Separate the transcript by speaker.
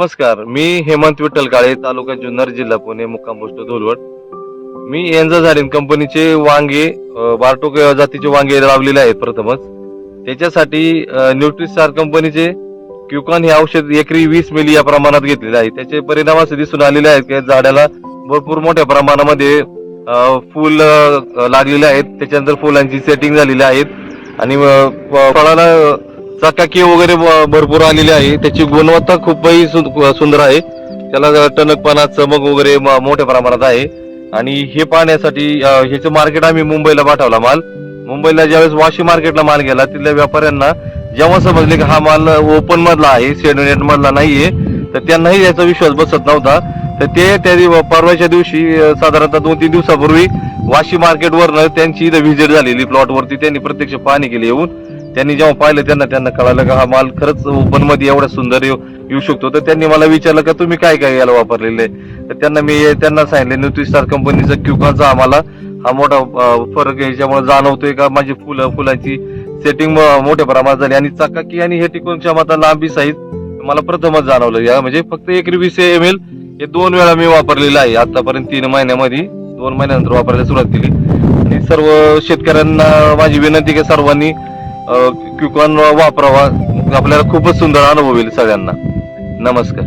Speaker 1: नमस्कार मी हेमंत विठ्ठल काळे तालुका जुन्नर जिल्हा पुणे मुक्काम पोस्ट धुलवड. मी एन्झा झाडीन कंपनीचे वांगे बारटोक जातीचे वांगे लावलेले आहेत प्रथमच. त्याच्यासाठी न्यूट्रिस्टार कंपनीचे क्युकॉन हे औषध एकरी वीस मिली या प्रमाणात घेतलेले आहे. त्याचे परिणाम असे दिसून आलेले आहेत की झाडाला भरपूर मोठ्या प्रमाणामध्ये फुल लागलेले आहेत. त्याच्यानंतर फुलांची सेटिंग झालेली आहेत. आणि फळाला चकाकी वगैरे भरपूर आलेली आहे. त्याची गुणवत्ता खूपही सुंदर आहे. त्याला टणकपणा चमक वगैरे मोठ्या प्रमाणात आहे. आणि हे पाहण्यासाठी ह्याचं मार्केट आम्ही मुंबईला पाठवला माल. मुंबईला ज्यावेळेस वाशी मार्केटला माल गेला तिथल्या व्यापाऱ्यांना जेव्हा समजले की हा माल ओपन मधला आहे शेडनेट मधला नाहीये तर त्यांनाही याचा विश्वास बसत नव्हता. तर ते त्या परवाच्या दिवशी साधारणतः दोन तीन दिवसापूर्वी वाशी मार्केटवर त्यांची इथं व्हिजिट झालेली प्लॉटवरती त्यांनी प्रत्यक्ष पाहणी केली येऊन त्यांनी जेव्हा पाहिलं त्यांना त्यांना कळालं का हा माल खरंच ओपनमध्ये एवढा सुंदर येऊ येऊ शकतो. तर त्यांनी मला विचारलं का तुम्ही काय काय याला वापरलेलं आहे? तर त्यांना मी त्यांना सांगितलं न्यूट्रिस्टार कंपनीचा क्युकाचा आम्हाला हा मोठा फरक याच्यामुळे जाणवतोय का माझी फुलं फुलाची सेटिंग मोठ्या प्रमाणात झाली. आणि चाकाकी आणि हे टिकून क्षमता लांबी साईज मला प्रथमच जाणवलं. या म्हणजे फक्त एक वीस एम एल हे दोन वेळा मी वापरलेलं आहे. आतापर्यंत तीन महिन्यामध्ये दोन महिन्यानंतर वापरायला सुरुवात केली. आणि सर्व शेतकऱ्यांना माझी विनंती की सर्वांनी क्युकॉन वापरावा आपल्याला खूपच सुंदर अनुभव येईल सगळ्यांना नमस्कार